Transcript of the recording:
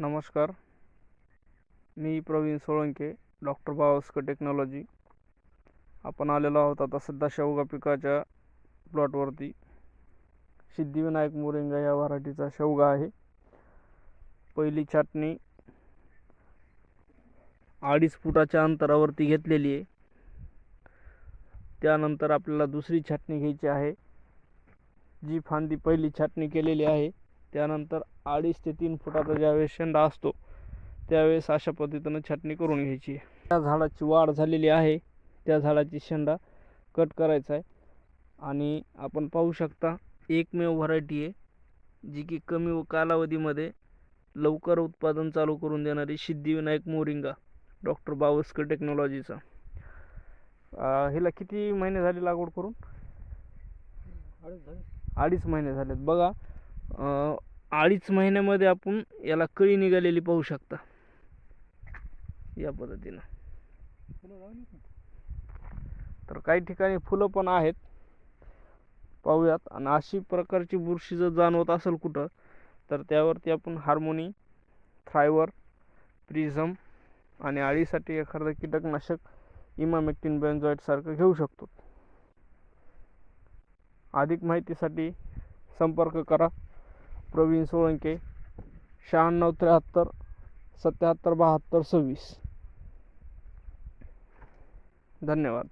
नमस्कार. मी Praveen Solanke doctor Bawaskar technology आपण आलेलो आहोत आता सध्या शेवगा पिकाच्या प्लॉटवरती सिद्धिविनायक मोरिंगा या व्हरायटीचा शेवगा आहे. पहिली छाटणी अडीच फुटाच्या अंतरावरती घेतलेली आहे. त्यानंतर आपल्याला दुसरी छाटणी घ्यायची आहे. जी फांदी पहिली छाटणी केलेली आहे. त्यानंतर अडीच ते तीन फुटाचा ज्यावेळेस शेंडा असतो त्यावेळेस अशा पद्धतीनं छाटणी करून घ्यायची. त्या झाडाची वाढ झालेली आहे. त्या झाडाची शेंडा कट करायचा आहे. आणि आपण पाहू शकता एकमेव व्हरायटी आहे जी की कमी व कालावधीमध्ये लवकर उत्पादन चालू करून देणारी सिद्धिविनायक मोरिंगा डॉक्टर बावस्कर टेक्नॉलॉजीचा. हिला किती महिने झाले लागवड करून? अडीच महिने झालेत. बघा अडीच महिन्यामध्ये आपण याला कळी निघालेली पाहू शकता. या पद्धतीनं. तर काही ठिकाणी फुलं पण आहेत. पाहूयात. आणि अशी प्रकारची बुरशी जर जाणवत असेल कुठं तर त्यावरती आपण हार्मोनी थ्रायवर प्रिझम आणि आळीसाठी एखादं कीटकनाशक इमामेक्टिन बेन्झॉइट सारखं घेऊ शकतो. अधिक माहितीसाठी संपर्क करा. प्रवीण सोळंके शहाण्णव त्र्याहत्तर सत्याहत्तर बहात्तर सव्वीस. धन्यवाद.